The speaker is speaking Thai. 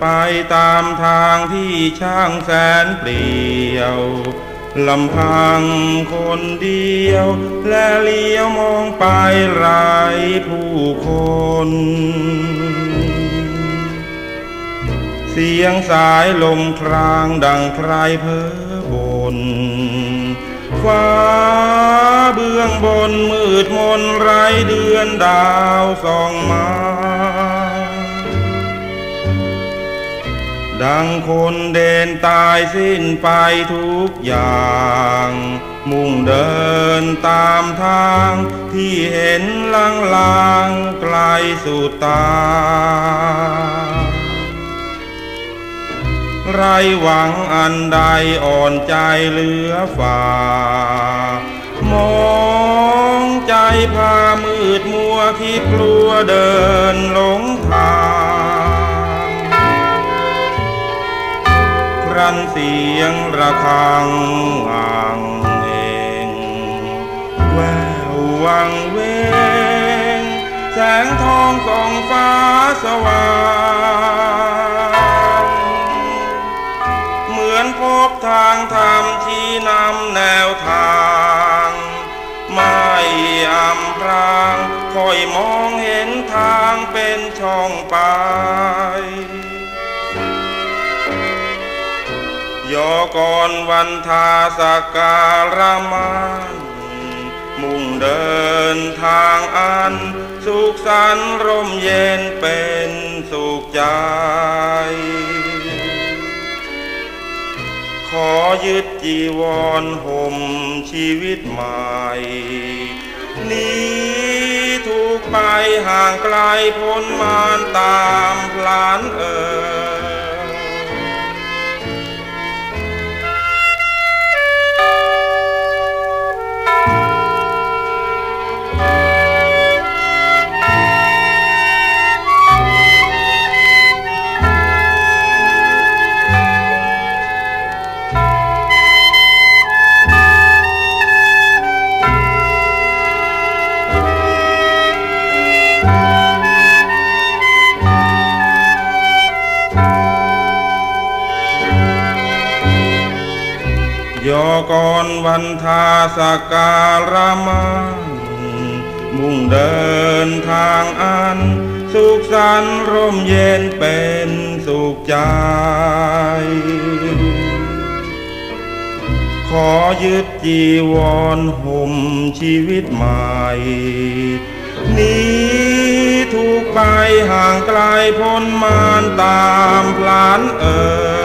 ไปตามทางที่ช่างแสนเปลี่ยวลำพังคนเดียว และเลี้ยวมองไปไรผู้คน เสียงสายลมครางดังใครเพ้อบนฟ้าเบื้องบนมืดมนไรเดือนดาวส่องมา ดังคนเดินตายสิ้นไปทุกอย่าง มุ่งเดินตามทางที่เห็นลางลางๆไกลสุดตา ไรหวังอันใดอ่อนใจเหลือฝ่ามองใจพามืดมัวคิดกลัวเดินหลงทาง เสียงระฆังอ่างเองแวววังเวงแสงทองส่องฟ้าสว่างเหมือนพบทางธรรมชี้นำแนวทางไม่อำพรางคอยมองเห็นทางเป็นช่องไป ยก่อนวันทาสการมันมุ่งเดินทางอัน สุขสันต์ร่มเย็นเป็นสุขใจ ขอยึดจีวรห่มชีวิตใหม่ นี้ทุกไปห่างไกลพ้นมารตามพลานเอ่ย ยกอนวันทาสการะมันมุ่งเดินทางอัน สุขสันต์ร่มเย็นเป็นสุขใจ ขอยึดจีวรห่มชีวิตใหม่หนี้ทุกไปห่างไกลพ้นมารตามพลานเอ่ย